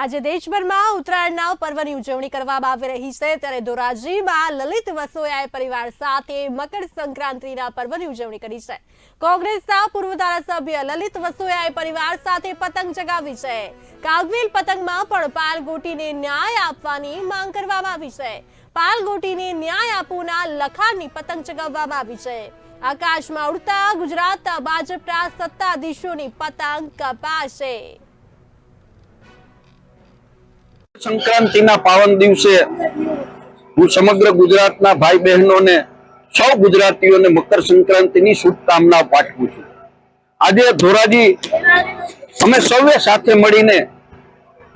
આજે દેશભરમાં ઉત્તરાયણના પર્વની ઉજવણી કરવામાં આવી રહી છે. ત્યારે ધોરાજીમાં લલિત વસોયાએ પરિવાર સાથે મકર સંક્રાંતિના પર્વની ઉજવણી કરી છે. કોંગ્રેસના પૂર્વ ધારાસભ્ય લલિત વસોયાએ પરિવાર સાથે પતંગ ચગાવી છે. કાગવેલ પતંગમાં પણ પાલ ગોટીને ન્યાય આપવાની માંગ કરવામાં આવી છે. પાલ ગોટીને ન્યાય આપવાના લખાણની પતંગ ચગાવવામાં આવી છે. આકાશમાં ઉડતા ગુજરાતના ભાજપના સત્તાધીશોની પતંગ કપાશે. સંક્રાંતિના પાવન દિવસે હું સમગ્ર ગુજરાતના ભાઈ બહેનોને, સૌ ગુજરાતીઓને મકર સંક્રાંતિની શુભકામના પાઠવું છું. આજે ધોરાજી, અમે સૌએ સાથે મળીને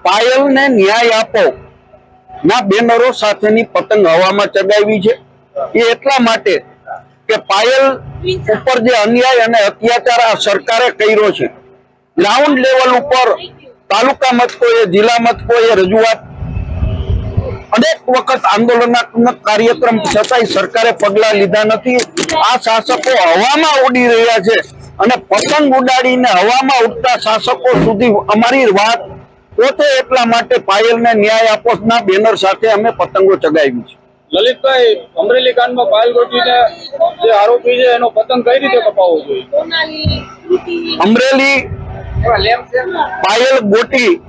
પાયલને ન્યાય આપો ના બેનરો સાથેની પતંગ હવામાં ચગાવી છે. એ એટલા માટે કે પાયલ ઉપર જે અન્યાય અને અત્યાચાર આ સરકારે કર્યો છે, ગ્રાઉન્ડ લેવલ ઉપર તાલુકા મથકોએ જિલ્લા મથકોએ રજૂઆત? અનેક વખત આંદોલનાત્મક કાર્યક્રમ છતાંય સરકારે પગલા લીધા નથી. આ શાસકો હવામાં ઉડી રહ્યા છે અને પતંગ ઉડાડીને હવામાં ઉડતા શાસકો સુધી અમારી વાત પોતે એટલા માટે પાયલને ન્યાય આપોના બેનર સાથે અમે પતંગો ચગાવી છે. લલિતભાઈ અમરેલી કાંડમાં પાયલ ગોટીને જે આરોપી છે એનો પતંગ કઈ રીતે કપાવવો જોઈએ? અમરેલી પાયલ ગોટી.